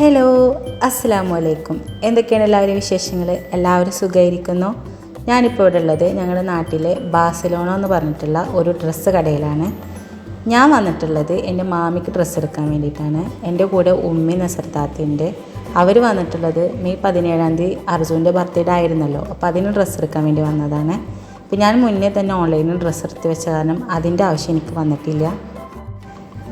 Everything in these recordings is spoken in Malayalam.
ഹലോ അസ്സലാമു അലൈക്കും എന്തൊക്കെയാണ് എല്ലാവരും വിശേഷങ്ങൾ എല്ലാവരും സുഖമായിരിക്കുന്നു ഞാനിപ്പോൾ ഇവിടെ ഉള്ളത് ഞങ്ങളുടെ നാട്ടിലെ ബാസിലോണ എന്ന് പറഞ്ഞിട്ടുള്ള ഒരു ഡ്രസ്സ് കടയിലാണ്. ഞാൻ വന്നിട്ടുള്ളത് എന്റെ മാമിക്ക് ഡ്രസ്സ് എടുക്കാൻ വേണ്ടിയിട്ടാണ്. എന്റെ കൂടെ ഉമ്മി നസർത്താത്തിന്റെ അവർ വന്നിട്ടുള്ളത് മെയ് പതിനേഴാം തീയതി അർജുന്റെ ബർത്ത്ഡേ ആയിരുന്നല്ലോ. അപ്പോൾ അതിന് ഡ്രസ്സ് എടുക്കാൻ വേണ്ടി വന്നതാണ്. അപ്പോൾ ഞാൻ മുന്നേ തന്നെ ഓൺലൈനിൽ ഡ്രസ്സ് എടുത്ത് വെച്ച കാരണം അതിന്റെ ആവശ്യം എനിക്ക് വന്നിട്ടില്ല.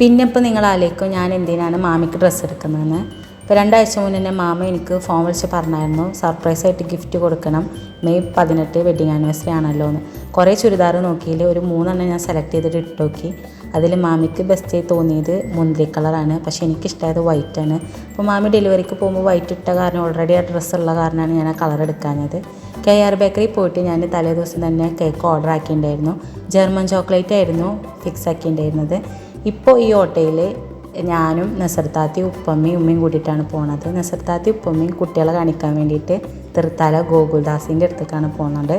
പിന്നെ ഇപ്പോൾ നിങ്ങൾ ആലോചിക്കും ഞാൻ എന്തിനാണ് മാമിക്ക് ഡ്രസ്സ് എടുക്കുന്നതെന്ന്? ഇപ്പോൾ രണ്ടാഴ്ച മുന്നേ എന്റെ മാമ എനിക്ക് ഫോൺ വിളിച്ച് പറഞ്ഞായിരുന്നു സർപ്രൈസ് ആയിട്ട് ഗിഫ്റ്റ് കൊടുക്കണം. മെയ് പതിനെട്ട് വെഡിങ് ആനിവേഴ്സറി ആണല്ലോ എന്ന്. കുറേ ചുരിദാർ നോക്കിയിൽ ഒരു മൂന്നെണ്ണം ഞാൻ സെലക്ട് ചെയ്തിട്ട് ഇട്ട് നോക്കി. അതിൽ മാമിക്ക് ബെസ്റ്റ് തോന്നിയത് മുന്തിരി കളറാണ് പക്ഷേ എനിക്കിഷ്ടമായത് ആണ്. അപ്പോൾ മാമി ഡെലിവറിക്ക് പോകുമ്പോൾ വൈറ്റ് ഇട്ട കാരണം ഓൾറെഡി ആ ഡ്രസ്സ് ഉള്ള കാരണമാണ് ഞാൻ ആ കളർ എടുക്കാഞ്ഞത്. കെ ആർ ബേക്കറി പോയിട്ട് ഞാൻ തലേ ദിവസം തന്നെ കേക്ക് ഓർഡർ ആക്കിയിട്ടുണ്ടായിരുന്നു. ജർമ്മൻ ചോക്ലേറ്റ് ആയിരുന്നു ഫിക്സ് ആക്കിയിട്ടുണ്ടായിരുന്നത്. ഇപ്പോൾ ഈ ഓട്ടോയിൽ ഞാനും നസർത്താത്തി ഉപ്പമ്മയും ഉമ്മയും കൂട്ടിയിട്ടാണ് പോണത്. നസർത്താത്തി ഉപ്പമ്മയും കുട്ടികളെ കാണിക്കാൻ വേണ്ടിയിട്ട് തൃത്താല ഗോകുൽദാസിന്റെ അടുത്തേക്കാണ് പോകുന്നത്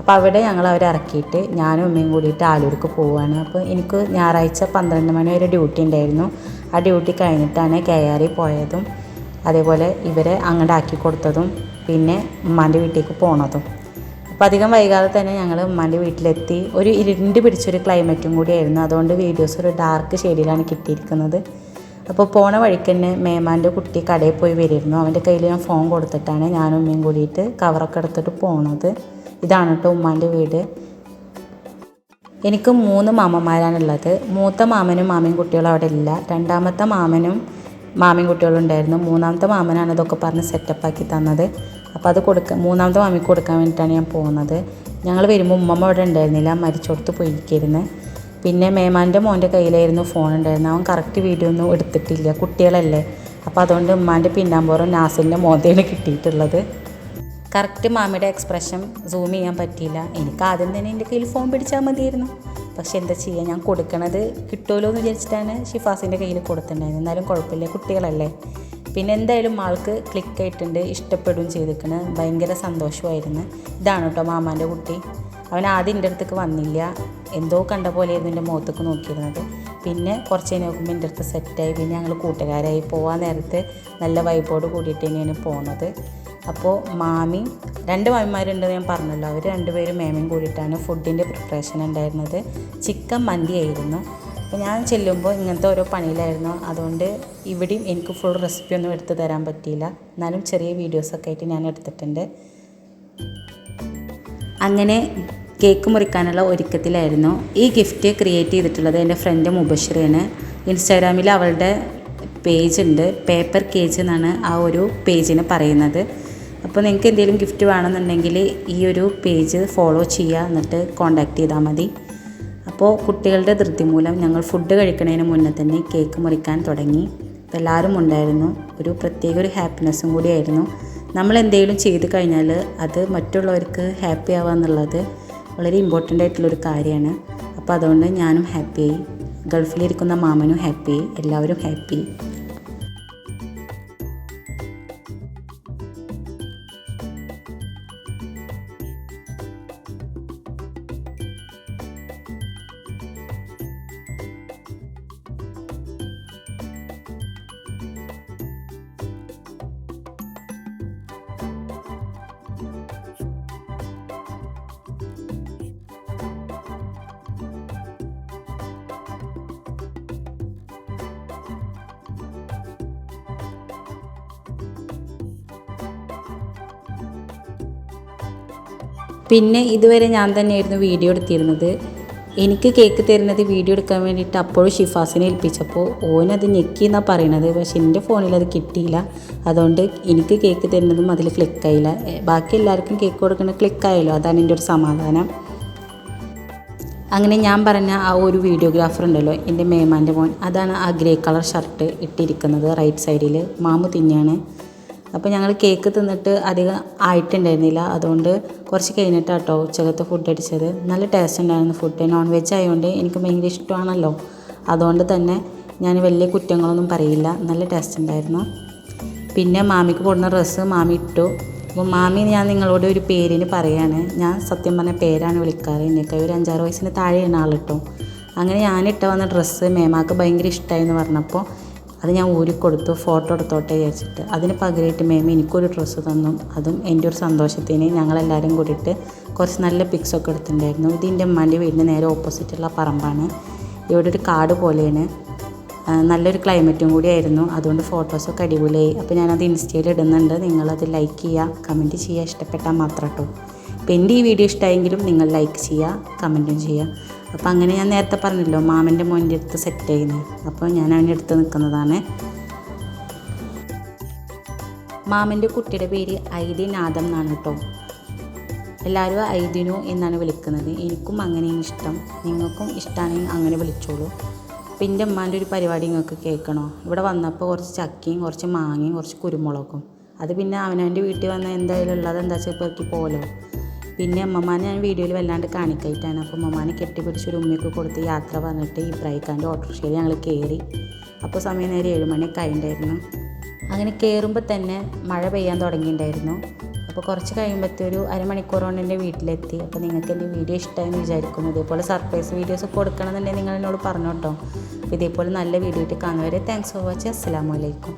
അപ്പോൾ അവിടെ ഞങ്ങൾ അവരെ ഇറക്കിയിട്ട് ഞാനും ഉമ്മയും കൂടിയിട്ട് ആലൂർക്ക് പോവുകയാണ് അപ്പോൾ എനിക്ക് ഞായറാഴ്ച പന്ത്രണ്ട് മണി വരെ ഡ്യൂട്ടി ഉണ്ടായിരുന്നു. ആ ഡ്യൂട്ടി കഴിഞ്ഞിട്ടാണ് കെ ആർ പോയതും അതേപോലെ ഇവരെ അങ്ങോട്ട് ആക്കി കൊടുത്തതും പിന്നെ ഉമ്മാന്റെ വീട്ടിലേക്ക് പോണതും. അപ്പോൾ അധികം വൈകാതെ തന്നെ ഞങ്ങൾ ഉമ്മാന്റെ വീട്ടിലെത്തി. ഒരു ഇരുണ്ട് പിടിച്ചൊരു ക്ലൈമറ്റും കൂടിയായിരുന്നു. അതുകൊണ്ട് വീഡിയോസ് ഒരു ഡാർക്ക് ഷെയ്ഡിലാണ് കിട്ടിയിരിക്കുന്നത്. അപ്പോൾ പോണ വഴിക്ക് തന്നെ മേമാന്റെ കുട്ടി കടയിൽ പോയി വരിയിരുന്നു അവന്റെ കയ്യിൽ ഞാൻ ഫോൺ കൊടുത്തിട്ടാണ് ഞാനും ഉമ്മയും കൂടിയിട്ട് കവറൊക്കെ എടുത്തിട്ട് പോണത്. ഇതാണ് കേട്ടോ ഉമ്മാന്റെ വീട്. എനിക്ക് മൂന്ന് മാമന്മാരാണുള്ളത്. മൂത്ത മാമനും മാമയും കുട്ടികളും അവിടെ ഇല്ല. രണ്ടാമത്തെ മാമനും മാമയും കുട്ടികളും ഉണ്ടായിരുന്നു. മൂന്നാമത്തെ മാമനാണ് ഇതൊക്കെ പറഞ്ഞ് സെറ്റപ്പാക്കി തന്നത്. അപ്പോൾ അത് കൊടുക്ക മൂന്നാമത്തെ മമ്മിക്ക് കൊടുക്കാൻ വേണ്ടിയിട്ടാണ് ഞാൻ പോകുന്നത്. ഞങ്ങൾ വരുമ്പോൾ ഉമ്മമ്മ അവിടെ ഉണ്ടായിരുന്നില്ല. മരിച്ചോടത്ത് പോയിരിക്കുന്നത് പിന്നെ മേമാന്റെ മോന്റെ കയ്യിലായിരുന്നു ഫോൺ ഉണ്ടായിരുന്നത് അവൻ കറക്റ്റ് വീഡിയോ ഒന്നും എടുത്തിട്ടില്ല. കുട്ടികളല്ലേ. അപ്പോൾ അതുകൊണ്ട് ഉമ്മാന്റെ പിന്നാമ്പുറം നാസിലിന്റെ മോന്തയാണ് കിട്ടിയിട്ടുള്ളത്. കറക്റ്റ് മാമിയുടെ എക്സ്പ്രഷൻ സൂം ചെയ്യാൻ പറ്റിയില്ല. എനിക്ക് ആദ്യം തന്നെ എന്റെ കയ്യിൽ ഫോൺ പിടിച്ചാൽ മതിയായിരുന്നു. പക്ഷെ എന്താ ചെയ്യുക ഞാൻ കൊടുക്കണത് കിട്ടുമല്ലോ എന്ന് വിചാരിച്ചിട്ടാണ് ഷിഫാസിന്റെ കയ്യിൽ കൊടുത്തിട്ടുണ്ടായിരുന്നത് എന്നാലും കുഴപ്പമില്ല. കുട്ടികളല്ലേ. പിന്നെ എന്തായാലും ആൾക്ക് ക്ലിക്ക് ആയിട്ടുണ്ട് ഇഷ്ടപ്പെടുകയും ചെയ്തിരിക്കണ് ഭയങ്കര സന്തോഷമായിരുന്നു. ഇതാണ് കേട്ടോ മാമാന്റെ കുട്ടി. അവൻ ആദ്യം എന്റെ അടുത്തേക്ക് വന്നില്ല. എന്തോ കണ്ട പോലെ പോലെയായിരുന്നു എന്റെ മുഖത്തേക്ക് നോക്കിയിരുന്നത്. പിന്നെ കുറച്ച് കഴിഞ്ഞ് നോക്കുമ്പോൾ എന്റെ അടുത്ത് സെറ്റായി പിന്നെ ഞങ്ങൾ കൂട്ടുകാരായി പോകാൻ നേരത്ത് നല്ല വൈബോട് കൂടിയിട്ട് തന്നെയാണ് പോണത് അപ്പോൾ മാമി രണ്ട് മാമിമാരുണ്ടെന്ന് ഞാൻ പറഞ്ഞല്ലോ. അവർ രണ്ടുപേരും മേമയും കൂടിയിട്ടാണ് ഫുഡിന്റെ പ്രിപ്പറേഷൻ ഉണ്ടായിരുന്നത്. ചിക്കൻ മന്തി ആയിരുന്നു. അപ്പോൾ ഞാൻ ചെല്ലുമ്പോൾ ഇങ്ങനത്തെ ഓരോ പണിയിലായിരുന്നു. അതുകൊണ്ട് ഇവിടെയും എനിക്ക് ഫുൾ റെസിപ്പി ഒന്നും എടുത്തു തരാൻ പറ്റിയില്ല. എന്നാലും ചെറിയ വീഡിയോസൊക്കെ ആയിട്ട് ഞാൻ എടുത്തിട്ടുണ്ട്. അങ്ങനെ കേക്ക് മുറിക്കാനുള്ള ഒരുക്കത്തിലായിരുന്നു. ഈ ഗിഫ്റ്റ് ക്രിയേറ്റ് ചെയ്തിട്ടുള്ളത് എന്റെ ഫ്രണ്ട് മുബഷിറാണ് ഇൻസ്റ്റാഗ്രാമിൽ അവളുടെ പേജ് ഉണ്ട്. പേപ്പർ കേജ് എന്നാണ് ആ ഒരു പേജിന് പറയുന്നത്. അപ്പോൾ നിങ്ങൾക്ക് എന്തെങ്കിലും ഗിഫ്റ്റ് വേണമെന്നുണ്ടെങ്കിൽ ഈ ഒരു പേജ് ഫോളോ ചെയ്യുക എന്നിട്ട് കോണ്ടാക്ട് ചെയ്താൽ മതി. അപ്പോൾ കുട്ടികളുടെ ധൃതി മൂലം ഞങ്ങൾ ഫുഡ് കഴിക്കുന്നതിന് മുന്നേ തന്നെ കേക്ക് മുറിക്കാൻ തുടങ്ങി. എല്ലാവരും ഉണ്ടായിരുന്നു. ഒരു പ്രത്യേക ഒരു ഹാപ്പിനെസ്സും കൂടിയായിരുന്നു. നമ്മൾ എന്തെങ്കിലും ചെയ്ത് കഴിഞ്ഞാൽ അത് മറ്റുള്ളവർക്ക് ഹാപ്പി ആവുക എന്നുള്ളത് വളരെ ഇമ്പോർട്ടന്റ് ആയിട്ടുള്ളൊരു കാര്യമാണ്. അപ്പോൾ അതുകൊണ്ട് ഞാനും ഹാപ്പിയായി ഗൾഫിലിരിക്കുന്ന മാമനും ഹാപ്പിയായി എല്ലാവരും ഹാപ്പി പിന്നെ ഇതുവരെ ഞാൻ തന്നെയായിരുന്നു വീഡിയോ എടുത്തിരുന്നത്. എനിക്ക് കേക്ക് തരുന്നത് വീഡിയോ എടുക്കാൻ വേണ്ടിയിട്ട് അപ്പോഴും ഷിഫാസിനെ ഏൽപ്പിച്ചപ്പോൾ ഓനത് ഞെക്കി എന്നാണ് പറയണത്. പക്ഷെ എന്റെ ഫോണിൽ അത് കിട്ടിയില്ല. അതുകൊണ്ട് എനിക്ക് കേക്ക് തരുന്നതും അതിൽ ക്ലിക്കായില്ല ബാക്കി എല്ലാവർക്കും കേക്ക് കൊടുക്കുന്നത് ക്ലിക്കായല്ലോ അതാണ് എന്റെ ഒരു സമാധാനം. അങ്ങനെ ഞാൻ പറഞ്ഞ ആ ഒരു വീഡിയോഗ്രാഫർ ഉണ്ടല്ലോ എന്റെ മേമാന്റെ മോൻ. അതാണ് ആ ഗ്രേ കളർ ഷർട്ട് ഇട്ടിരിക്കുന്നത് റൈറ്റ് സൈഡിൽ മാമു തിന്നെയാണ് അപ്പോൾ ഞങ്ങൾ കേക്ക് തിന്നിട്ട് അധികം ആയിട്ടുണ്ടായിരുന്നില്ല. അതുകൊണ്ട് കുറച്ച് കഴിഞ്ഞിട്ടാട്ടോ ഉച്ചകത്തെ ഫുഡ് അടിച്ചത്. നല്ല ടേസ്റ്റ് ഉണ്ടായിരുന്നു ഫുഡ് നോൺ വെജ് ആയതുകൊണ്ട് എനിക്ക് ഭയങ്കര ഇഷ്ടമാണല്ലോ അതുകൊണ്ട് തന്നെ ഞാൻ വലിയ കുറ്റങ്ങളൊന്നും പറയില്ല. നല്ല ടേസ്റ്റ് ഉണ്ടായിരുന്നു. പിന്നെ മാമിക്ക് കൊടുന്ന ഡ്രസ്സ് മാമി ഇട്ടു. അപ്പോൾ മാമി ഞാൻ നിങ്ങളോട് ഒരു പേരിന് പറയാണ്. ഞാൻ സത്യം പറഞ്ഞ പേരാണ് വിളിക്കാറ്. എന്നൊക്കെ ഒരു അഞ്ചാറ് വയസ്സിന് താഴെയാണ് ആളിട്ടോ അങ്ങനെ ഞാനിട്ട് വന്ന ഡ്രസ്സ് മേമാക്ക് ഭയങ്കര ഇഷ്ടമായി എന്ന് പറഞ്ഞപ്പോൾ അത് ഞാൻ ഊരിക്കൊടുത്തു ഫോട്ടോ എടുത്തോട്ടെ വിചാരിച്ചിട്ട്. അതിന് പകരമായിട്ട് മേമ എനിക്കൊരു ഡ്രസ്സ് തന്നു. അതും എന്റെ ഒരു സന്തോഷത്തിന് ഞങ്ങളെല്ലാവരും കൂടിയിട്ട് കുറച്ച് നല്ല പിക്സൊക്കെ എടുത്തിട്ടുണ്ടായിരുന്നു. ഇത് എന്റെ ഉമ്മാന്റെ വീടിന് നേരെ ഓപ്പോസിറ്റുള്ള പറമ്പാണ്. ഇവിടെ ഒരു കാട് പോലെയാണ്. നല്ലൊരു ക്ലൈമറ്റും കൂടിയായിരുന്നു. അതുകൊണ്ട് ഫോട്ടോസൊക്കെ അടിപൊളിയായി. അപ്പോൾ ഞാനത് ഇൻസ്റ്റയിൽ ഇടുന്നുണ്ട്. നിങ്ങളത് ലൈക്ക് ചെയ്യുക കമന്റ് ചെയ്യുക ഇഷ്ടപ്പെട്ടാൽ മാത്രം കേട്ടോ. അപ്പോൾ എന്റെ ഈ വീഡിയോ ഇഷ്ടമായെങ്കിലും നിങ്ങൾ ലൈക്ക് ചെയ്യുക കമന്റും ചെയ്യുക. അപ്പോൾ അങ്ങനെ ഞാൻ നേരത്തെ പറഞ്ഞല്ലോ മാമന്റെ മോന്റെ അടുത്ത് സെറ്റ് ചെയ്യുന്നത് അപ്പോൾ ഞാൻ അവന്റെ അടുത്ത് നിൽക്കുന്നതാണ്. മാമന്റെ കുട്ടിയുടെ പേര് ഐദി നാദം എന്നാണ് കേട്ടോ എല്ലാവരും ഐദിനു എന്നാണ് വിളിക്കുന്നത്. എനിക്കും അങ്ങനെയാണ് ഇഷ്ടം. നിങ്ങൾക്കും ഇഷ്ടമാണെങ്കിൽ അങ്ങനെ വിളിച്ചോളൂ. അപ്പം എന്റെ ഉമ്മാന്റെ ഒരു പരിപാടി നിങ്ങൾക്ക് കേൾക്കണോ? ഇവിടെ വന്നപ്പോൾ കുറച്ച് ചക്കയും കുറച്ച് മാങ്ങയും കുറച്ച് കുരുമുളകും. അത് പിന്നെ അവനവന്റെ വീട്ടിൽ വന്നാൽ എന്തായാലും ഉള്ളത് എന്താ വെച്ചാൽ പെറുക്കി പോലോ പിന്നെ അമ്മമാനെ ഞാൻ വീഡിയോയിൽ വല്ലാണ്ട് കാണിക്കായിട്ടാണ്. അപ്പോൾ അമ്മമാനെ കെട്ടിപ്പിടിച്ച് ഒരു ഉമ്മയ്ക്ക് കൊടുത്ത് യാത്ര പറഞ്ഞിട്ട് ഇബ്രാഹിക്കാന്റെ ഓട്ടോറിക്ഷയിൽ ഞങ്ങൾ കയറി. അപ്പോൾ സമയം നേരെ ഏഴ് മണിയൊക്കെ അങ്ങനെ കയറുമ്പോൾ തന്നെ മഴ പെയ്യാൻ തുടങ്ങിയിട്ടുണ്ടായിരുന്നു. അപ്പോൾ കുറച്ച് കഴിയുമ്പോഴത്തെ ഒരു അരമണിക്കൂർ എന്റെ വീട്ടിലെത്തി. അപ്പോൾ നിങ്ങൾക്ക് എന്റെ വീഡിയോ ഇഷ്ടമായെന്ന് വിചാരിക്കുന്നു. ഇതേപോലെ സർപ്രൈസ് വീഡിയോസ് കൊടുക്കണമെന്നുണ്ടെങ്കിൽ നിങ്ങൾ എന്നോട് പറഞ്ഞോട്ടോ ഇതേപോലെ നല്ല വീഡിയോ ഇട്ട് കാണുവരെ താങ്ക്സ് ഫോർ വാച്ചിങ് അസ്സാം വലൈക്കും